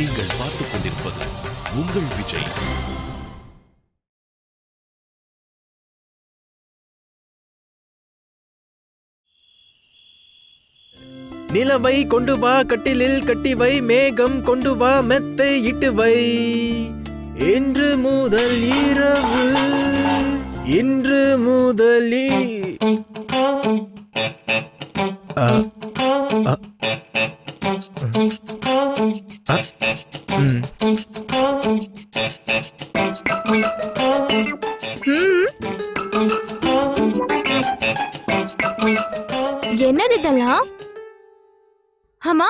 நீங்கள் பார்த்துக் கொண்டிருப்பது உங்கள் விஜய். நிலவை கொண்டு வா கட்டிலில் கட்டி வை மேகம் கொண்டு வா மெத்தை இட்டு வை. இன்று முதல் இரவு இன்று முதலி என்னது இதெல்லாம்? ஆமா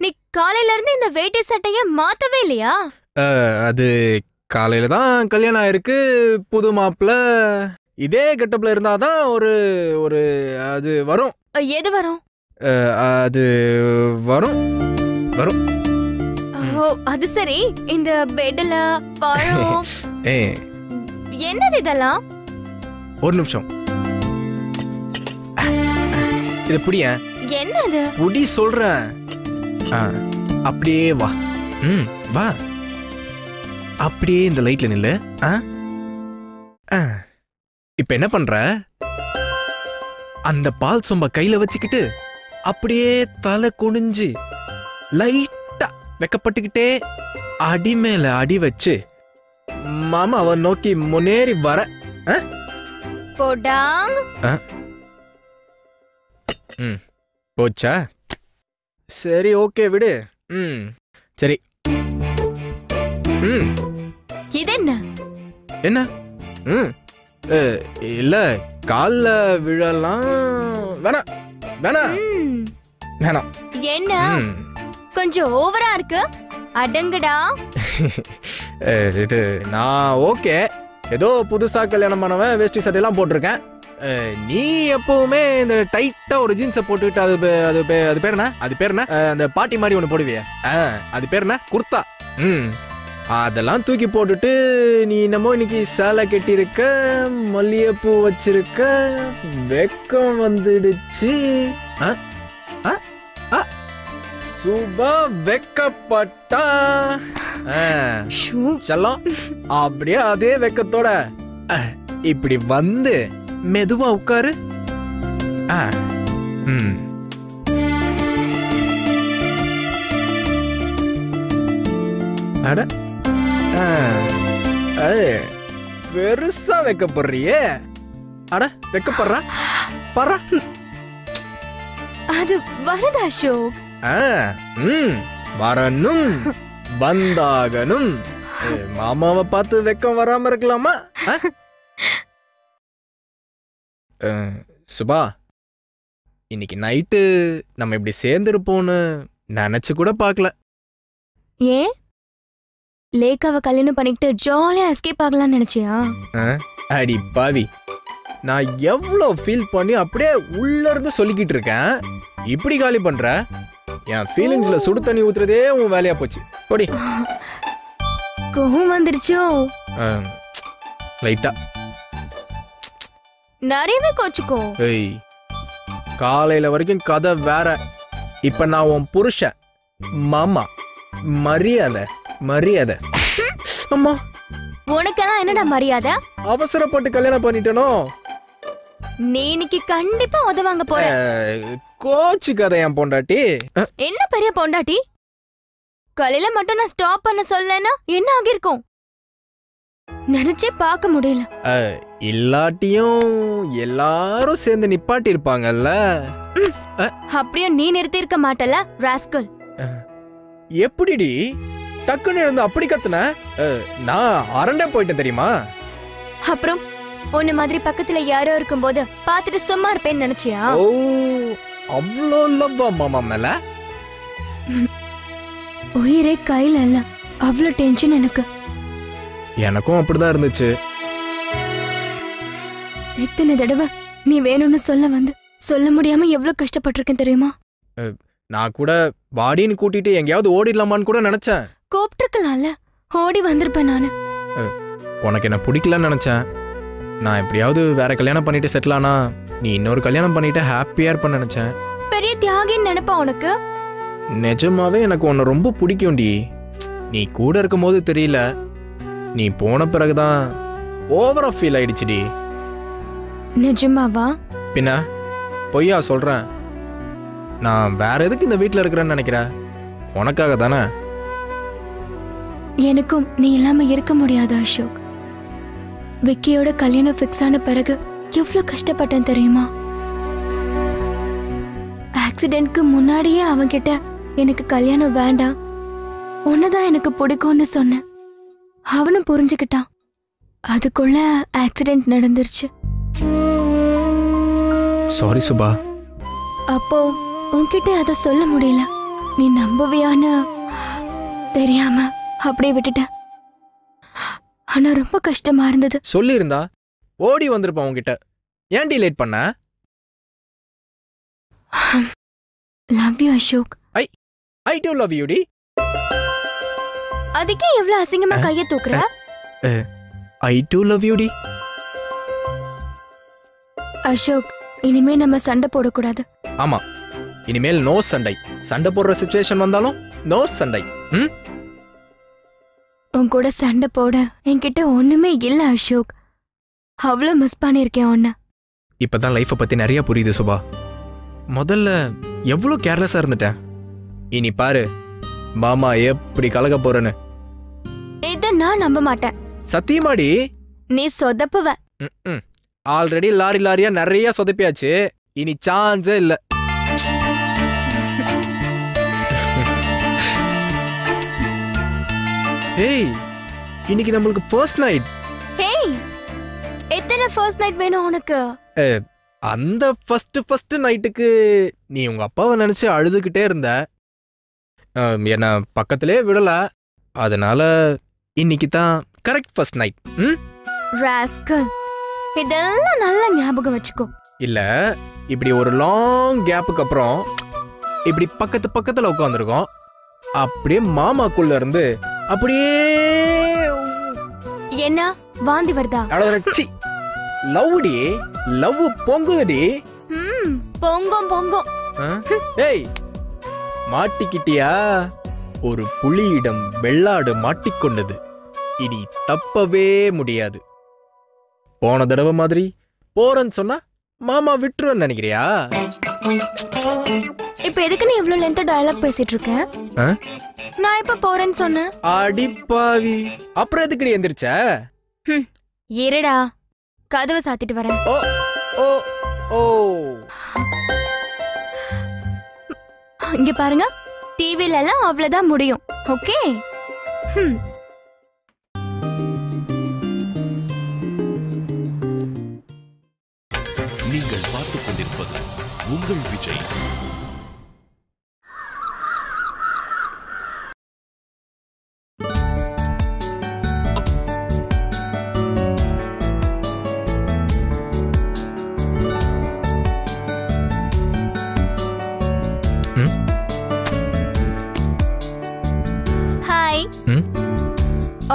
நீ காலையில இருந்து இந்த வேட்டி சட்டைய மாத்தவே இல்லையா? அது காலையில தான் கல்யாணம் ஆயிருக்கு புது மாப்பிள்ள இதே கெட்டப்ல இருந்தாதான் ஒரு ஒரு அது வரும். எது வரும்? அது வரும்? ஓ அது சரி. இந்த பெட்ல பழம். ஏ என்னது இதெல்லாம்? ஒரு நிமிஷம். இது புடிய? என்னது? புடி சொல்றேன். அப்படியே வா. ம் வா. அப்படியே இந்த லைட்ல நில்லு. ஆ. இப்ப என்ன பண்ற? அந்த பால் சொம்ப கையில வச்சுக்கிட்டு அப்படியே தலை குனிஞ்சு லைட்டா வெக்கப்பட்டுக்கிட்டே அடி மேல அடி வச்சு மாமா அவன் நோக்கி முன்னேறி வர. போடாங் போச்சா? சரி ஓகே விடு. ம் சரி. ம். இது என்ன? என்ன ம் இல்ல கால்ல விழலாம். வேணாம். வேணாம் ம், வேணாம் என்ன? கொஞ்சம் ஓவரா இருக்கு. அடங்குடா. இது நான் ஓகே. ஏதோ புதுசா கல்யாணம் பண்ணவன் வேஷ்டி சட்டையெல்லாம் போட்டிருக்கேன். நீ எப்பவுமே இந்த டைட்டா ஒரு ஜீன்ஸை போட்டுக்கிட்டு அது அது அது பேர் என்ன? அது பேர் என்ன? அந்த பாட்டி மாதிரி ஒன்று போடுவியே. அது பேர் என்ன? குர்தா. ம். அதெல்லாம் தூக்கி போட்டுட்டு நீ என்னமோ இன்னைக்கு சேலை கட்டியிருக்க மல்லிகைப்பூ வச்சிருக்க வெக்கம் வந்துடுச்சு ஆ? ஆ? ஆ? சுபா வெக்கப்பட்டா செல்லம் அப்படியே அதே வெக்கத்தோட இப்படி வந்து மெதுவா உட்காரு ஆ, ம். அட ஏய், பெருசா வைக்கப்படுறியே. அட வைக்கப்படுறா? பறா அது வருதா அசோக்? ம், வரணும் வந்தாகணும். மாமாவை பார்த்து வெக்கம் வராம இருக்கலாமா? சுபா இன்னைக்கு நைட்டு நம்ம இப்படி சேர்ந்துருப்போம்னு நினைச்சு கூட பார்க்கல. ஏன்? லேக்காவை கல்யாணம் பண்ணிக்கிட்டு ஜாலியா எஸ்கேப் ஆகலாம்னு நினைச்சியா? அடி பாவி. நான் எவ்வளோ ஃபீல் பண்ணி அப்படியே உள்ள இருந்து சொல்லிக்கிட்டு இருக்கேன். இப்படி காலி பண்ற? என் ஃபீலிங்ஸ்ல சுடு தண்ணி ஊத்துறதே உன் வேலையா போச்சு. போடி. கோவம் வந்துருச்சோ? லைட்டா நிறையவே கோச்சுக்கோ. ஏய் காலையில வரைக்கும் கதை வேற. இப்ப நான் உன் புருஷன் மாமா மரியாதை. மரியாதை. அம்மா. உனக்கெல்லாம் என்னடா மரியாதை? அவசரப்பட்டு கல்யாணம் பண்ணிட்டனோ? நீ இன்னைக்கு கண்டிப்பா உதவாங்க போற. கோச்சு கதை என் பொண்டாட்டி. என்ன பெரிய பொண்டாட்டி? காலையில மட்டும் நான் ஸ்டாப் பண்ண சொல்லனா என்ன ஆகிருக்கும் நினைச்சே பார்க்க முடியல. இல்லாட்டியும் எல்லாரும் சேர்ந்து நிப்பாட்டி இருப்பாங்கல்ல அப்படியே நீ நிறுத்தி இருக்க மாட்டல ராஸ்கல் எப்படிடி? டக்குன்னு எழுந்து அப்படி கத்துன? நான் அரண்டே போயிட்டேன் தெரியுமா? அப்புறம் உன்ன மாதிரி பக்கத்துல யாரோ இருக்கும்போது பார்த்துட்டு சும்மா இருப்பேன்னு நினைச்சியா? ஓ அவ்வளோ லவ்வா மாமா மேல? உயிரே கையில இல்ல. அவ்வளவு டென்ஷன் எனக்கு. எனக்கும் அப்படிதான் இருந்துச்சு. எத்தனை தடவை நீ வேணும்னு சொல்ல வந்து சொல்ல முடியாம எவ்வளவு கஷ்டப்பட்டிருக்கேன் தெரியுமா? நான் கூட வாடின்னு கூட்டிட்டு எங்கேயாவது ஓடிடலாமான்னு கூட நினைச்சேன். கூப்பிட்டுருக்கலாம்ல. ஓடி வந்திருப்பேன் நானு. உனக்கு என்ன பிடிக்கலன்னு நினைச்சேன். நான் எப்படியாவது வேற கல்யாணம் பண்ணிட்டு செட்டில் ஆனா நீ இன்னொரு கல்யாணம் பண்ணிட்டு ஹாப்பியா இருப்பேன்னு நினைச்சேன். பெரிய தியாகின்னு நினைப்பா உனக்கு? நிஜமாவே எனக்கு உன்னை ரொம்ப பிடிக்கும்டி. நீ கூட இருக்கும்போது தெரியல. நீ போன பிறகுதான் ஓவரா ஃபீல் ஆயிடுச்சுடி. நிஜமாவா? பின்ன பொய்யா சொல்றேன். நான் வேற எதுக்கு இந்த வீட்டில் இருக்கிறேன்னு நினைக்கிற? உனக்காக தானே? எனக்கும் நீ இல்லாம இருக்க முடியாது அசோக். விக்கியோட கல்யாணம் ஃபிக்ஸ் ஆன பிறகு எவ்வளவு கஷ்டப்பட்டேன் தெரியுமா? ஆக்சிடென்ட்க்கு முன்னாடியே அவன்கிட்ட எனக்கு கல்யாணம் வேண்டாம். உன்னதான் எனக்கு பிடிக்கும்னு சொன்னேன். அவனும் புரிஞ்சுக்கிட்டான். அதுக்குள்ள ஆக்சிடென்ட் நடந்துருச்சு. சாரி சுபா அப்போ உன்கிட்ட அதை சொல்ல முடியல. நீ நம்புவியான்னு தெரியாம. அப்படியே விட்டுட்டேன் ஆனா ரொம்ப கஷ்டமா இருந்தது. சொல்லியிருந்தா ஓடி வந்திருப்பான் உன்கிட்ட. ஏன்டி லேட் பண்ண? Love you Ashok I too love யூடி அதுக்கே எவ்வளவு அசிங்கமா கைய தூக்குற? ஐ டூ லவ் யூடி அசோக் இனிமே நம்ம சண்டை போடக்கூடாது. ஆமா. இனிமேல் நோ சண்டை. சண்டை போடுற சுச்சுவேஷன் வந்தாலும் நோ சண்டை. ம்? உன் கூட சண்டை போட என்கிட்ட ஒண்ணுமே இல்ல அசோக். அவ்வளவு மிஸ் பண்ணிருக்கேன் உன்ன. இப்பதான் லைஃப்பை பத்தி நிறைய புரியுது சுபா. முதல்ல எவ்வளோ கேர்லெஸ்ஸா இருந்துட்டேன்? இனி பாரு மாமா எப்படி கலக்க போறேன்னு. இத நான் நம்ப மாட்டேன். சத்தியமாடி? நீ சொதப்புவ. ஆல்ரெடி லாரி லாரியா நிறைய சொதப்பியாச்சு. இனி சான்ஸே இல்ல. ஏய் இன்னைக்கு நம்மளுக்கு ஃபர்ஸ்ட் நைட் ஹேய் எத்தனை ஃபர்ஸ்ட் நைட் வேணும் உனக்கு? அந்த ஃபர்ஸ்ட் ஃபர்ஸ்ட் நைட்டுக்கு நீ உங்க அப்பாவை நினைச்சு அழுதுகிட்டே இருந்த. என்ன பக்கத்திலே விடல. அதனால இன்னைக்கு தான் கரெக்ட் ஃபர்ஸ்ட் நைட் ம்? ராஸ்கல் இதெல்லாம் நல்லா ஞாபகம் வச்சுக்கோ. இல்ல இப்படி ஒரு லாங் கேப்புக்கு அப்புறம் இப்படி பக்கத்து பக்கத்துல உட்காந்துருக்கோம் அப்படியே மாமாக்குள்ள இருந்து அப்படியே என்ன? வாந்தி வருதா? அவ்வளவு லவ்டி லவ் பொங்குதுடி. ம் பொங்கும் பொங்கும்? ஏய் மாட்டிக்கிட்டியா? ஒரு புலியிடம் வெள்ளாடு மாட்டிக்கொண்டது இனி தப்பவே முடியாது. போன தடவை மாதிரி போறேன்னு சொன்னா மாமா விட்டுருவேன்னு நினைக்கிறியா? இப்ப எதுக்கு நீ இவ்ளோ லென்த் டயலாக் பேசிட்டு இருக்க? நான் இப்ப போறேன்னு சொன்னேன்? அடிப்பாவி. அப்புறம் எதுக்குடி எந்திரிச்ச? இருடா. கதவை சாத்திட்டு வரேன். ஓ ஓ ஓ. இங்க பாருங்க. டிவில எல்லாம் அவ்வளவுதான் முடியும். ஓகே? ஹம்.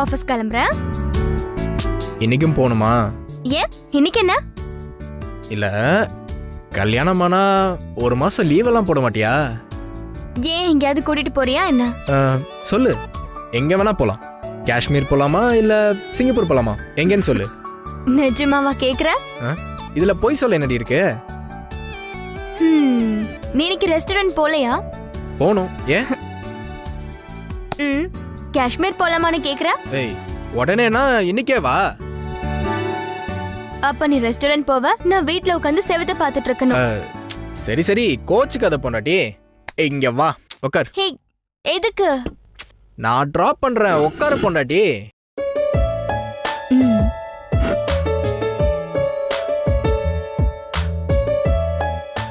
ஆபீஸ் கிளம்புறேன். இன்னைக்கும் போகணுமா? ஏன்? இன்னைக்கு என்ன? இல்ல கல்யாணம் ஆனா ஒரு மாசம் லீவ் எல்லாம் போட மாட்டியா? ஏன் எங்கேயாவது கூட்டிட்டு போறியா என்ன? சொல்லு. எங்க வேணா போலாம். காஷ்மீர் போலாமா இல்ல சிங்கப்பூர் போலாமா? எங்கன்னு சொல்லு. நிஜமாவா கேக்குற? இதுல போய் சொல்ல என்னடி இருக்கு. நீ இன்னைக்கு ரெஸ்டாரண்ட் போலையா? போகணும். ஏன்? ம். காஷ்மீர் போலாமான்னு கேக்குற? ஏய் உடனேனா இன்னைக்கே வா. அப்ப நீ ரெஸ்டாரண்ட் போவ? நான் வீட்ல உட்காந்து செவத்தை பார்த்துட்டு இருக்கணும் அஹ், சரி சரி. கோச்சுக்கு அதை பொண்டாட்டி. இங்க வா. உட்கார் ஹே எதுக்கு? நான் டிராப் பண்றேன். உட்காரு பொண்டாட்டி. ம்.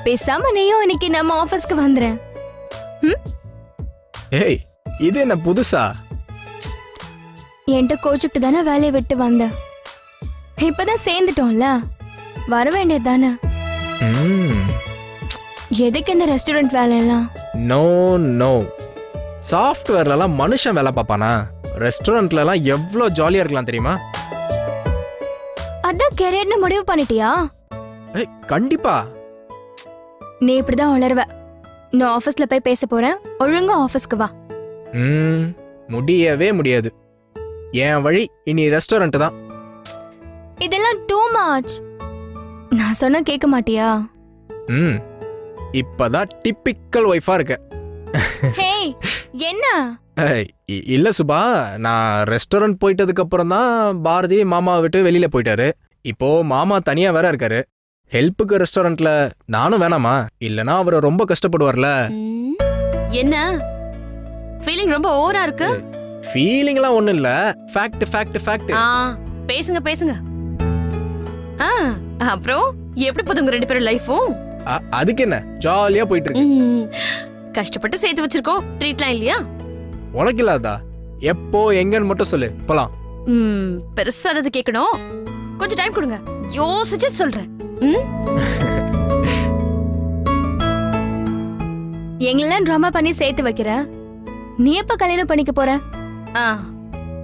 பேசாம நீயும் இன்னைக்கு நம்ம ஆபீஸ்க்கு வந்துறேன் ஏய் இது என்ன புதுசா? என்கிட்ட கோச்சுக்கிட்டு தானே வேலையை விட்டு வந்த? இப்பதான் சேர்ந்துட்டோம்ல. வர வேண்டியது தானே? ம். எதுக்கு இந்த ரெஸ்டாரண்ட் வேலையெல்லாம்? நோ நோ சாஃப்ட்வேர்லலாம் மனுஷன் வேலை பார்ப்பானா? ரெஸ்டாரண்ட்லலாம் எவ்வளோ ஜாலியாக இருக்கலாம் தெரியுமா? அதான் கெரியர்னு முடிவு பண்ணிட்டியா? ஏய் கண்டிப்பா. நீ இப்படிதான் உளருவ. நான் ஆபீஸ்ல போய் பேச போறேன். ஒழுங்கா ஆபீஸ்க்கு வா. ம் முடியவே முடியாது. என் வழி இனி ரெஸ்டாரண்ட் தான். இதெல்லாம் டூ மச் நான் சொன்னா கேட்க மாட்டியா? ம். இப்பதான் டிப்பிக்கல் ஒய்ஃபா இருக்க. ஹே என்ன? இல்ல சுபா நான் ரெஸ்டாரண்ட் போயிட்டதுக்கு அப்புறம் தான் பாரதி மாமாவை விட்டு வெளியில போயிட்டாரு. இப்போ மாமா தனியா வேற இருக்காரு. ஹெல்ப்புக்கு ரெஸ்டாரண்ட்ல நானும் வேணாமா? இல்லனா அவர் ரொம்ப கஷ்டப்படுவார்ல. என்ன? ஃபீலிங் ரொம்ப ஓவரா இருக்கு? ஃபீலிங்லாம் ஒண்ணும் இல்ல. ஃபேக்ட் ஃபேக்ட் ஃபேக்ட் ஆ பேசுங்க பேசுங்க. ஆ அப்புறம் எப்படி போகுது உங்க ரெண்டு பேரும் லைஃபும் அதுக்கு என்ன? ஜாலியா போயிட்டு இருக்கு கஷ்டப்பட்டு சேர்த்து வச்சிருக்கோம். ட்ரீட்லாம் இல்லையா? உனக்கு இல்லாதா எப்போ எங்கன்னு மட்டும் சொல்லு. போலாம். ம் பெருசா ஏதாவது கேட்கணும். கொஞ்சம் டைம் கொடுங்க. யோசிச்சு சொல்றேன். ம்? எங்களெல்லாம் ட்ராமா பண்ணி சேர்த்து வைக்கிற? நீ எப்ப கல்யாணம் பண்ணிக்க போற?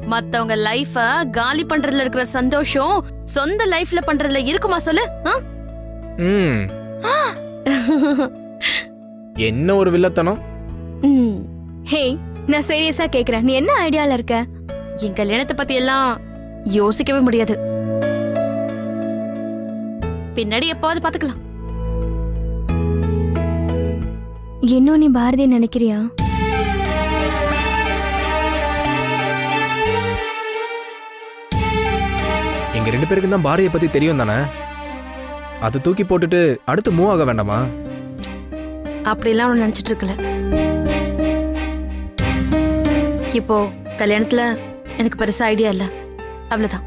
மத்தவங்க லைஃப காலி பண்றதுல இருக்கிற சந்தோஷம் சொந்த லைஃப்ல பண்றதுல இருக்குமா சொல்லு? என்ன ஒரு வில்லத்தனம்? ம். ஹே நான் சீரியஸா கேக்குறேன். நீ என்ன ஐடியால இருக்க? என் கல்யாணத்தை பத்தி எல்லாம் யோசிக்கவே முடியாது. பின்னாடி எப்பாவது பாத்துக்கலாம். இன்னும் நீ பாரதி நினைக்கிறியா? எங்க ரெண்டு பேருக்கு தான் பாரதியை பத்தி தெரியும் தானே? அதை தூக்கி போட்டுட்டு அடுத்து மூவ் ஆக வேண்டாமா? அப்படிலாம் அவன் நினைச்சிட்டு இருக்கல. இப்போ கல்யாணத்துல எனக்கு பெருசா ஐடியா இல்ல. அவ்வளவுதான்.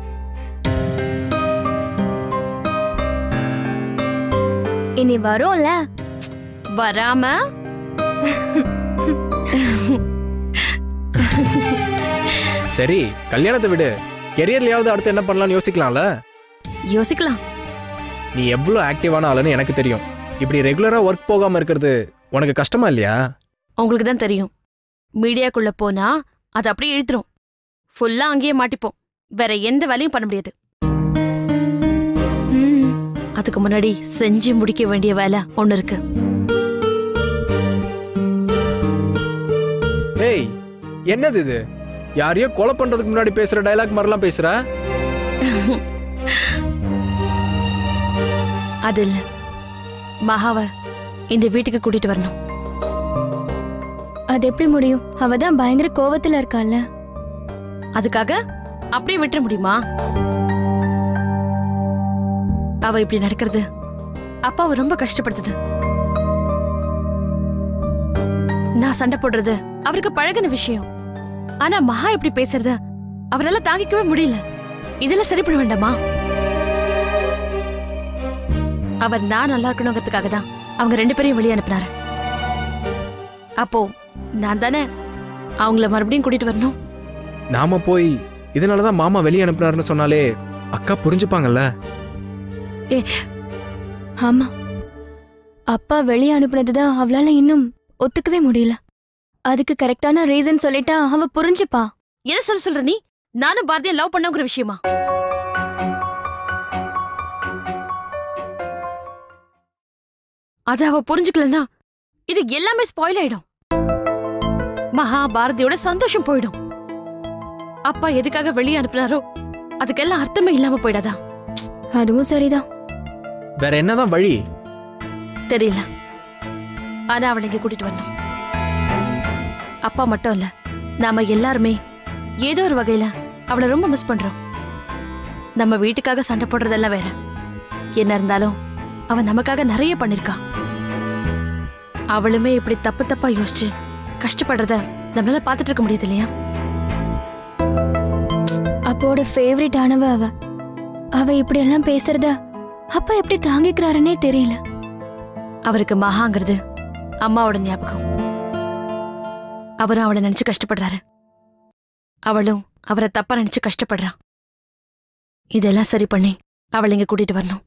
இனி வரும்ல? வராம? சரி கல்யாணத்தை விடு. கெரியர்லயாவது அடுத்து என்ன பண்ணலாம்னு யோசிக்கலாம்ல? யோசிக்கலாம். நீ எவ்வளோ ஆக்டிவான ஆளுன்னு எனக்கு தெரியும். இப்படி ரெகுலரா ஒர்க் போகாம இருக்கிறது உனக்கு கஷ்டமா இல்லையா? உங்களுக்கு தான் தெரியும். மீடியாக்குள்ள போனா அது அப்படியே இழுத்துரும். ஃபுல்லா அங்கேயே மாட்டிப்போம். வேற எந்த வேலையும் பண்ண முடியாது. அதுக்கு முன்னாடி செஞ்சு முடிக்க வேண்டிய வேலை ஒண்ணு இருக்கு. ஏய் என்னது இது? யாரையோ கொலை பண்றதுக்கு முன்னாடி பேசுற டயலாக் மாதிரிலாம் பேசுற? அது இல்ல. மகாவ இந்த வீட்டுக்கு கூட்டிட்டு வரணும். அது எப்படி முடியும்? அவ தான் பயங்கர கோவத்துல இருக்கால. அதுக்காக அப்படியே விட்டுற முடியுமா? அவ இப்படி நடக்கிறது அப்பாவை ரொம்ப கஷ்டப்படுத்துது. நான் சண்டை போடுறது அவருக்கு பழகின விஷயம். ஆனா மகா இப்படி பேசுறத அவரால தாங்கிக்கவே முடியல. இதெல்லாம் சரி பண்ண வேண்டாமா அவர் நான் நல்லா இருக்கணுங்கிறதுக்காக தான் அவங்க ரெண்டு பேரையும் வெளியே அனுப்புனாரு. அப்போ நான் தானே அவங்கள மறுபடியும் கூட்டிட்டு வரணும்? நாம போய் இதனாலதான் மாமா வெளியே அனுப்புனாருன்னு சொன்னாலே அக்கா புரிஞ்சுப்பாங்கல்ல? ஆமா. அப்பா வெளியே அனுப்புனதுதான் அவளால இன்னும் ஒத்துக்கவே முடியல. அதுக்கு கரெக்டான ரீசன் சொல்லிட்டா அவ புரிஞ்சுப்பா. எதை சொல்ல சொல்ற நீ? நானும் பாரதியை லவ் பண்ணங்கிற விஷயமா? அத அவ புரிஞ்சுக்கலனா இது எல்லாமே ஸ்பாயில் ஆயிடும். மகா பாரதியோட சந்தோஷம் போயிடும். அப்பா எதுக்காக வெளியே அனுப்புனாரோ அதுக்கெல்லாம் அர்த்தமே இல்லாம போயிடாதா? அதுவும் சரிதான். வேற என்னதான் வழி? தெரியல. ஆனா அவளை இங்க கூட்டிட்டு வரணும். அப்பா மட்டும் இல்ல நாம எல்லாருமே ஏதோ ஒரு வகையில அவளை ரொம்ப மிஸ் பண்றோம். நம்ம வீட்டுக்காக சண்டை போடுறதெல்லாம் வேற. என்ன இருந்தாலும் அவ நமக்காக நிறைய பண்ணிருக்கா. அவளுமே இப்படி தப்பு தப்பா யோசிச்சு கஷ்டப்படுறத நம்மளால பாத்துட்டு இருக்க முடியுது இல்லையா? அப்போட ஃபேவரட் ஆனவ அவ. அவ இப்படி எல்லாம் பேசுறத அப்பா எப்படி தாங்கிக்கிறாருன்னே தெரியல. அவருக்கு மகாங்கிறது அம்மாவோட ஞாபகம். அவரும் அவளை நினைச்சு கஷ்டப்படுறாரு. அவளும் அவரை தப்பா நினைச்சு கஷ்டப்படுறா. இதெல்லாம் சரி பண்ணி அவளை இங்க கூட்டிட்டு வரணும்.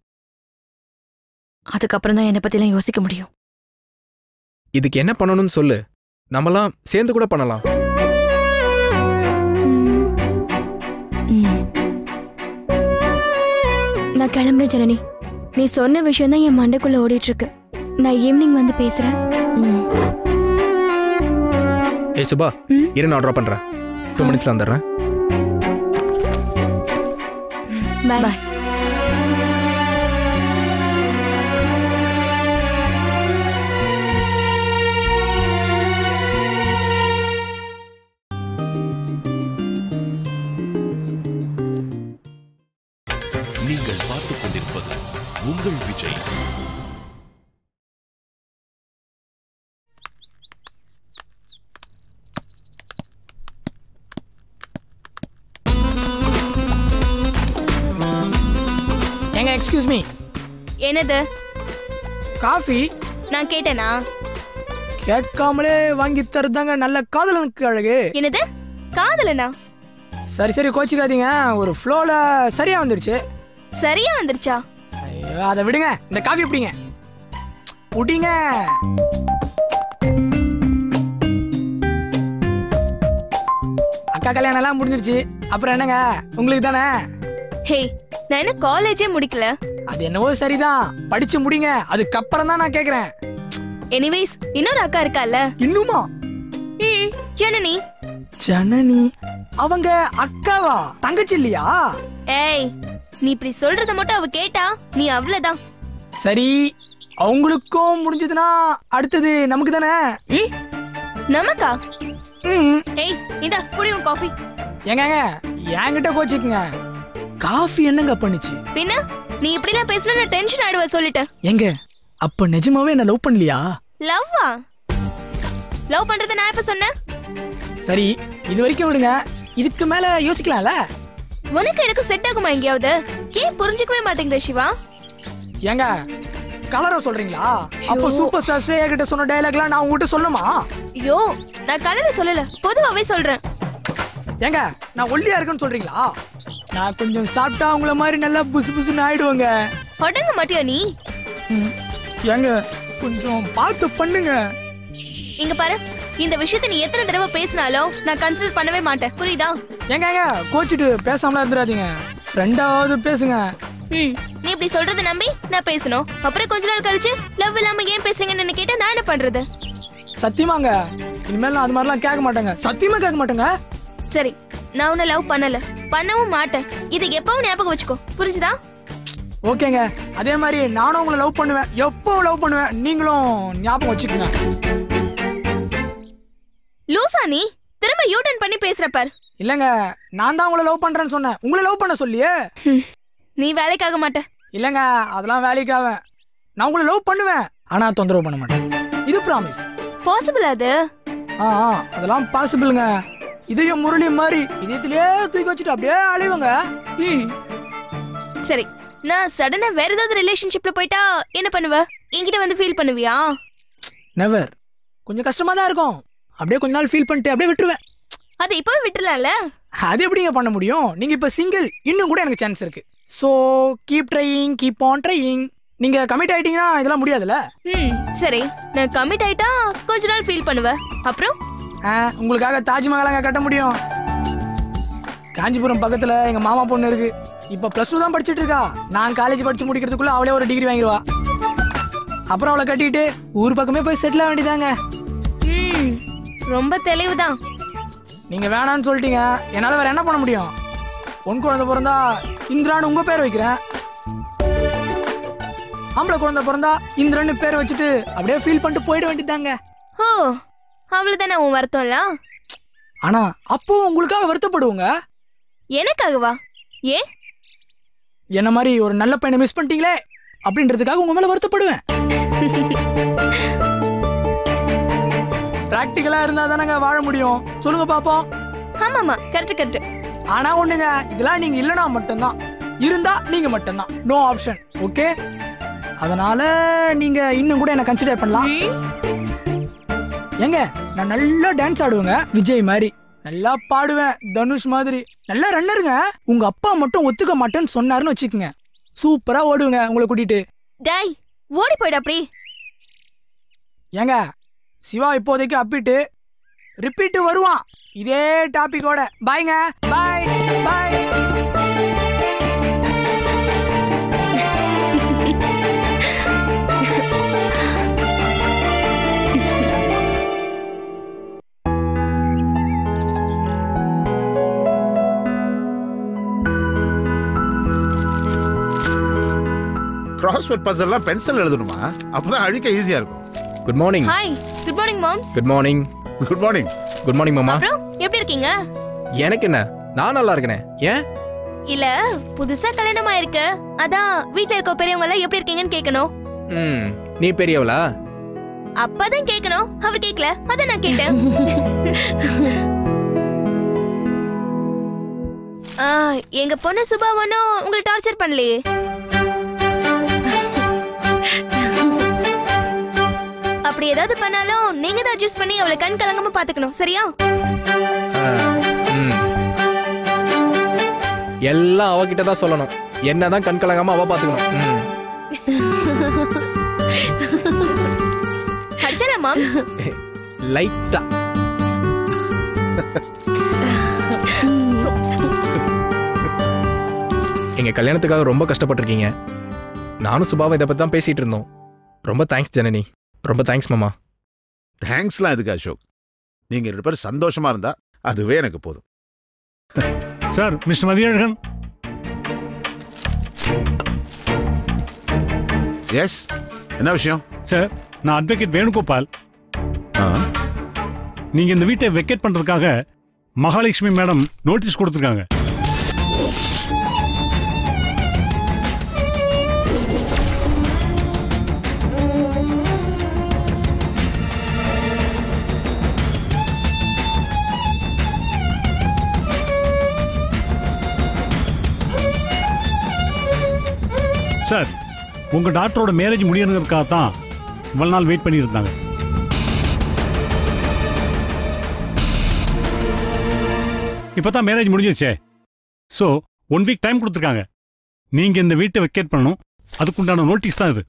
அதுக்கப்புறம் தான் என்னை பத்திலாம் யோசிக்க முடியும். இதுக்கு என்ன பண்ணணும்னு சொல்லு. நம்மலாம் சேர்ந்து கூட பண்ணலாம். நான் கிளம்புறேன் ஜனனி. நீ சொன்ன விஷயம் தான் என் மண்டைக்குள்ள ஓடிட்டு இருக்கு. நான் ஈவினிங் வந்து பேசுறேன். ஏய் சுபா? இரு நான் ட்ராப் பண்றேன். டூ மினிட்ஸில் வந்துடுறேன். பாய் என்னது? காஃபி? நான் கேட்டேனா? கேட்காமலே வாங்கி தருதாங்க நல்ல காதலனுக்கு அழகு. என்னது? காதலனா? சரி சரி கோச்சிக்காதீங்க. ஒரு ஃப்ளோல சரியா வந்துடுச்சு சரியா வந்துருச்சா? ஐயோ அதை விடுங்க. இந்த காஃபி எப்படிங்க புடிங்க. அக்கா கல்யாணம் எல்லாம் முடிஞ்சிருச்சு. அப்புறம் என்னங்க? உங்களுக்கு தானே? ஹே நான் என்ன காலேஜே முடிக்கல. அது என்னவோ சரிதான். படிச்சு முடிங்க. அதுக்கப்புறம் தான் நான் கேக்குறேன். எனிவேஸ் இன்னொரு அக்கா இருக்கால? இன்னுமா? ம் ஜனனி. ஜனனி? அவங்க அக்காவா? தங்கச்சி இல்லையா? ஏய் நீ இப்படி சொல்றத மட்டும் அவ கேட்டா நீ அவ்வளவுதான். சரி அவங்களுக்கும் முடிஞ்சதுன்னா அடுத்தது நமக்கு தானே? ம் நமக்கா? ம். ஏய் இந்த குடி உன் காஃபி ஏங்க என்கிட்ட கோச்சிக்குங்க. காஃபி என்னங்க பண்ணுச்சு? பின்ன? நீ இப்படிலாம் பேசினா நான் டென்ஷன் ஆயிடுவ சொல்லிட்டேன். எங்க? அப்ப நிஜமாவே என்ன லவ் பண்ணலையா? லவ்வா? லவ் பண்றத நான் எப்ப சொன்னேன்? சரி இது வரைக்கும் விடுங்க. இதுக்கு மேல யோசிக்கலாம்ல? உனக்கு எனக்கு செட் ஆகுமா எங்கேயாவது? ஏன் புரிஞ்சுக்கவே மாட்டேங்கிற சிவா? ஏங்க கலரை சொல்றீங்களா? அப்ப. சூப்பர் ஸ்டார் ஸ்ரேயா கிட்ட சொன்ன டைலாக்லாம் நான் உங்ககிட்ட சொல்லணுமா? ஐயோ நான் கலரை சொல்லல. பொதுவாவே சொல்றேன். ஏங்க நான் ஒல்லியா இருக்குன்னு சொல்றீங்களா? நான் கொஞ்சம் சாப்பிட்டா உங்கள மாதிரி நல்லா புசு புசுன்னு ஆயிடுவேங்க. உடங்க மாட்டியா நீ? ம். ஏங்க கொஞ்சம் பார்த்து பண்ணுங்க. இங்க பாரு இந்த விஷயத்த நீ எத்தனை தடவை பேசினாலும் நான் கன்சிடர் பண்ணவே மாட்டேன். புரியுதா? ஏங்க ஏங்க கோச்சிட்டு பேசாமலாம் இருந்துடாதீங்க. ஃப்ரெண்டாவது பேசுங்க. ம் நீ இப்படி சொல்றத நம்பி நான் பேசணும். அப்புறம் கொஞ்ச நாள் கழிச்சு லவ் இல்லாம ஏன் பேசுறீங்கன்னு கேட்டா நான் என்ன பண்றது? சத்தியமாங்க. இனிமேல் நான் அது மாதிரிலாம் கேட்க மாட்டேங்க. சத்தியமா கேட்க மாட்டேங்க? சரி நான் உன்னை லவ் பண்ணல. பண்ணவும் மாட்டேன். இதை எப்பவும் ஞாபகம் வச்சுக்கோ. புரிஞ்சுதா? ஓகேங்க. அதே மாதிரி நானும் உங்களை லவ் பண்ணுவேன். எப்போ லவ் பண்ணுவேன். நீங்களும் ஞாபகம் வச்சுக்கோங்க. லூசா நீ? திரும்ப யூ டர்ன் பண்ணி பேசுற பார். இல்லைங்க. நான் தான் உங்களை லவ் பண்றேன்னு சொன்னேன். உங்களை லவ் பண்ண சொல்லியே? நீ வேலைக்காக மாட்ட. இல்லைங்க. அதெல்லாம் வேலைக்காக. நான் உங்களை லவ் பண்ணுவேன். ஆனா தொந்தரவு பண்ண மாட்டேன். இது ப்ராமிஸ் பாசிபிள் அது? ஆ ஆ, அதெல்லாம் பாசிபிளுங்க இதையும் முரளி மாதிரி இதயத்திலே தூக்கி வச்சுட்டு அப்படியே அழிவுங்க ம். சரி நான் சடனா வேற ஏதாவது ரிலேஷன்ஷிப்ல போயிட்டா என்ன பண்ணுவ? என்கிட்ட வந்து ஃபீல் பண்ணுவியா? நெவர் கொஞ்சம் கஷ்டமா தான் இருக்கும். அப்படியே கொஞ்ச நாள் ஃபீல் பண்ணிட்டு அப்படியே விட்டுருவேன். அதை இப்பவே விட்டுலாம்ல அது எப்படிங்க பண்ண முடியும்? நீங்க இப்ப சிங்கிள் இன்னும் கூட எனக்கு சான்ஸ் இருக்கு. So keep trying keep on trying நீங்க கமிட் ஆயிட்டீங்கன்னா இதெல்லாம் முடியாதுல்ல? ம் சரி. நான் கமிட் ஆயிட்டா கொஞ்ச நாள் ஃபீல் பண்ணுவ. அப்புறம்? உங்களுக்காக தாஜ்மஹால் அங்க கட்ட முடியும். காஞ்சிபுரம் பக்கத்துல எங்க மாமா பொண்ணு இருக்கு. இப்ப பிளஸ் டூ தான் படிச்சிட்டு இருக்கா. நான் காலேஜ் படிச்சு முடிக்கிறதுக்குள்ள அவளே ஒரு டிகிரி வாங்கிடுவா. அப்புறம் அவளை கட்டிட்டு ஊர் பக்கமே போய் செட்டில் ஆக வேண்டியதாங்க ரொம்ப தெளிவுதான். நீங்க வேணாம்னு சொல்லிட்டீங்க. என்னால வேற என்ன பண்ண முடியும்? பொன் குழந்தை பிறந்தா இந்திரான்னு உங்க பேர் வைக்கிறேன். ஆம்பளை குழந்தை பிறந்தா இந்திரன்னு பேர் வச்சுட்டு அப்படியே ஃபீல் பண்ணிட்டு போயிட வேண்டியதாங்க ஓ அவ்வளவுதானே உன் வருத்தம்ல ஆனா அப்போ உங்களுக்காக வருத்தப்படுவோங்க. எனக்காகவா? ஏன் என்ன மாதிரி ஒரு நல்ல பையனை மிஸ் பண்ணிட்டீங்களே? அப்படின்றதுக்காக உங்க மேல வருத்தப்படுவேன். பிராக்டிக்கலா இருந்தா தானங்க வாழ முடியும். சொல்லுங்க பாப்போம். ஆமாமா கரெக்ட் கரெக்ட் ஆனா ஒண்ணுங்க இதெல்லாம் நீங்க இல்லனா மட்டும்தான். இருந்தா நீங்க மட்டும்தான். நோ ஆப்ஷன் ஓகே அதனால நீங்க இன்னும் கூட என்ன கன்சிடர் பண்ணலாம். ஏங்க நான் நல்லா டான்ஸ் ஆடுவேங்க. விஜய் மாதிரி. நல்லா பாடுவேன். தனுஷ் மாதிரி. நல்லா ரன்னருங்க உங்க அப்பா மட்டும் ஒத்துக்க மாட்டேன்னு சொன்னாருன்னு வச்சுக்கோங்க. சூப்பரா ஓடுவேங்க உங்களை கூட்டிட்டு. டாய் ஓடி போயிடு அப்படி. ஏங்க சிவா இப்போதைக்கு அப்பிட்டு ரிப்பீட் வருவான். இதே டாபிக்கோட பாய்ங்க பாய் பாய் கிராஸ்வேர்ட் பசல்லாம் பென்சில் எழுதணுமா? அப்பதான் அழிக்க ஈஸியா இருக்கும். Good morning hi good morning moms good morning good morning good morning மாமா அப்புறம் எப்படி இருக்கீங்க? எனக்கு என்ன? நான் நல்லா இருக்கனே. ஏன்? இல்ல புதுசா கல்யாணம் ஆயிருக்கு அதான் வீட்ல இருக்க பெரியவங்க எல்லாம் எப்படி இருக்கீங்கன்னு கேட்கணும் ம் நீ பெரியவளா? அப்பதான் கேட்கணும் அவர் கேட்கல அதான் நான் கேட்டேன். ஆ, எங்க பொண்ணு சுபா ஒன்னும் உங்களை டார்ச்சர் பண்ணலையே. அப்படி ஏதாவது பண்ணாலும் நீங்க தான் அட்ஜஸ்ட் பண்ணி அவளை கண் கலங்காம பாத்துக்கணும் சரியா. எல்லாம் அவகிட்ட தான் சொல்லணும். என்னதான் கண் கலங்காம அவ பாத்துக்கணும். அர்ச்சனா மாம்ஸ். லைட்டா. எங்க கல்யாணத்துக்காக ரொம்ப கஷ்டப்பட்டிருக்கீங்க. நானும் சுபாவும் இதை பத்தி தான் பேசிட்டு இருந்தோம். ரொம்ப தேங்க்ஸ் ஜனனி. ரொம்ப தேங்க்ஸ் மாமா. தேங்க்ஸ்லாம் எதுக்கு அசோக்? நீங்க ரெண்டு பேரும் சந்தோஷமா இருந்தா அதுவே எனக்கு போதும். Sir mister Mathiyazhagan. எஸ் என்ன விஷயம்? சார் நான் அட்வொகேட் வேணுகோபால். ஆ, நீங்க இந்த வீட்டை வெக்கேட் பண்றதுக்காக மகாலட்சுமி மேடம் நோட்டீஸ் கொடுத்துருக்காங்க. சார் உங்க டாக்டரோட மேரேஜ் முடியணுங்கிறதுக்காக தான் இவ்வளவு நாள் வெயிட் பண்ணியிருந்தாங்க. இப்பதான் மேரேஜ் முடிஞ்சிருச்சே. ஸோ ஒன் வீக் டைம் கொடுத்துருக்காங்க. நீங்க இந்த வீட்டை வெக்கேட் பண்ணணும். அதுக்குண்டான நோட்டீஸ் தான் இது.